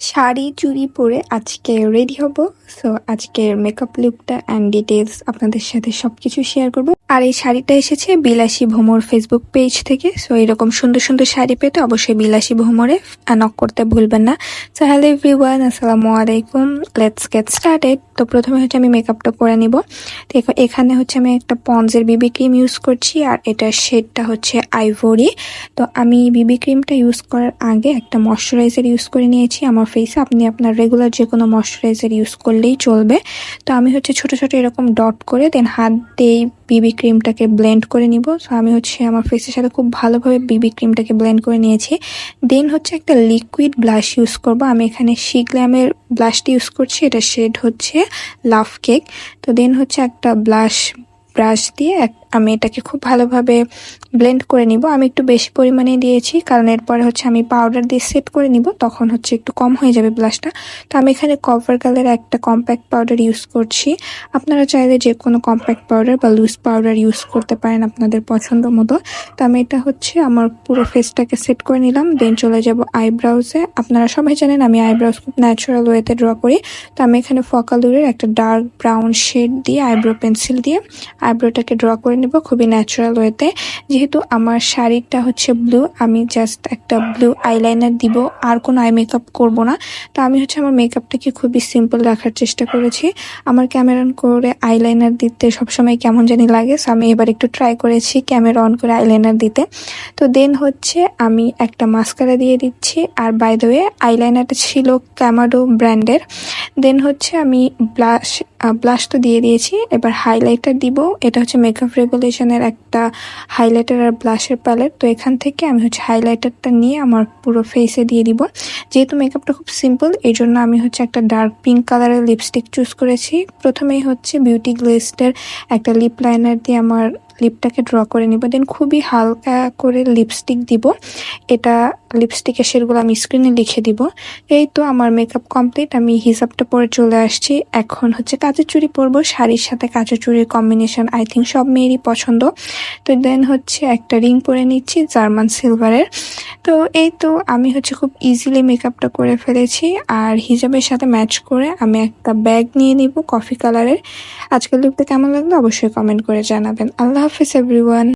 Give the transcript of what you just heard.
শাড়ি, চুড়ি পরে আজকে রেডি হব। সো আজকের মেকআপ লুকটা অ্যান্ড ডিটেলস আপনাদের সাথে সবকিছু শেয়ার করব। আর এই শাড়িটা এসেছে বিলাসী ভ্রমর ফেসবুক পেজ থেকে। সো এরকম সুন্দর সুন্দর শাড়ি পেতে অবশ্যই বিলাসী ভ্রমরে নক করতে ভুলবেন না। সো হ্যালো এভরিওয়ান আসসালামু আলাইকুম। লেটস গেট স্টার্টেড তো প্রথমে হচ্ছে আমি মেকআপটা করে নিব। তো এখানে হচ্ছে আমি একটা পন্সের বিবি ক্রিম ইউজ করছি আর এটার শেডটা হচ্ছে আইভরি তো আমি বিবি ক্রিমটা ইউজ করার আগে একটা ময়শ্চারাইজার ইউজ করে নিয়েছি। আমার ফেসে আপনি আপনার রেগুলার যে কোনো ময়শ্চারাইজার ইউজ করলেই চলবে। তো আমি হচ্ছে ছোট ছোট এরকম ডট করে দেন হাত দিয়ে বিবি ক্রিমটাকে ব্লেন্ড করে নিব। সো আমি হচ্ছে আমার ফেসের সাথে খুব ভালোভাবে বিবি ক্রিমটাকে ব্লেন্ড করে নিয়েছি। দেন হচ্ছে একটা লিকুইড ব্লাশ ইউজ করব। আমি এখানে শিগ্ল্যামের ব্লাশটি ইউজ করছি। এটা শেড হচ্ছে লাভ কেক তো দেন হচ্ছে একটা ব্লাশ ব্রাশ দিয়ে এক- আমি এটাকে খুব ভালোভাবে ব্লেন্ড করে নিব। আমি একটু বেশি পরিমাণে দিয়েছি, কারণ এরপরে হচ্ছে আমি পাউডার দিয়ে সেট করে নিব, তখন হচ্ছে একটু কম হয়ে যাবে ব্লাশটা তো আমি এখানে কভার কালার একটা কম্প্যাক্ট পাউডার ইউজ করছি। আপনারা চাইলে যে কোনো কম্প্যাক্ট পাউডার বা লুজ পাউডার ইউজ করতে পারেন আপনাদের পছন্দ মতো। তো আমি এটা হচ্ছে আমার পুরো ফেসটাকে সেট করে নিলাম দেন চলে যাব আইব্রাউজে আপনারা সবাই জানেন আমি আইব্রাউজ খুব ন্যাচারাল ওয়েতে ড্র করি। তো আমি এখানে ফকালুরের একটা ডার্ক ব্রাউন শেড দিয়ে আইব্রো পেন্সিল দিয়ে আইব্রোটাকে ড্র করে নেব খুবই ন্যাচারাল ওয়েতে যেহেতু আমার শাড়িটা হচ্ছে ব্লু আমি জাস্ট একটা ব্লু আইলাইনার দিব, আর কোনো আই মেকআপ করব না। তো আমি হচ্ছে আমার মেকআপটাকে খুবই সিম্পল রাখার চেষ্টা করেছি। আমার ক্যামেরা অন করে আইলাইনার দিতে সবসময় কেমন জানি লাগে সো আমি এবার একটু ট্রাই করেছি ক্যামেরা অন করে আইলাইনার দিতে। তো দেন হচ্ছে আমি একটা মাস্কারা দিয়ে দিচ্ছি, আর বাই দ্য ওয়ে আইলাইনারটা ছিল ক্যামাডো ব্র্যান্ডের দেন হচ্ছে আমি ব্লাশ ব্লাশ তো দিয়ে দিয়েছি। এবার হাইলাইটার দিব। এটা হচ্ছে মেকআপ রেগুলেশনের একটা হাইলাইটার আর ব্লাশের প্যালেট তো এখান থেকে আমি হচ্ছে হাইলাইটারটা নিয়ে আমার পুরো ফেসে দিয়ে দিব। যেহেতু মেকআপটা খুব সিম্পল এই জন্য আমি হচ্ছে একটা ডার্ক পিঙ্ক কালারের লিপস্টিক চুজ করেছি। প্রথমেই হচ্ছে বিউটি গ্লেস্টের একটা লিপ লাইনার দিয়ে আমার লিপটাকে ড্র করে নিব। দেন খুবই হালকা করে লিপস্টিক দিব। এটা লিপস্টিকের শেডগুলো আমি স্ক্রিনে লিখে দিব। এই তো আমার মেকআপ কমপ্লিট আমি হিসাবটা পরে চলে আসছি। এখন হচ্ছে কাঁচের চুড়ি পরবো, শাড়ির সাথে কাঁচের চুড়ির কম্বিনেশন আই থিঙ্ক সব মেয়েরই পছন্দ। তো দেন হচ্ছে একটা রিং পরে নিচ্ছি জার্মান সিলভারের তো এই তো আমি হচ্ছে খুব ইজিলি মেকআপটা করে ফেলেছি। আর হিজাবের সাথে ম্যাচ করে আমি একটা ব্যাগ নিয়ে নিব কফি কালারের আজকের লুকটা কেমন লাগল অবশ্যই কমেন্ট করে জানাবেন। আল্লাহ হাফিজ এভরিওয়ান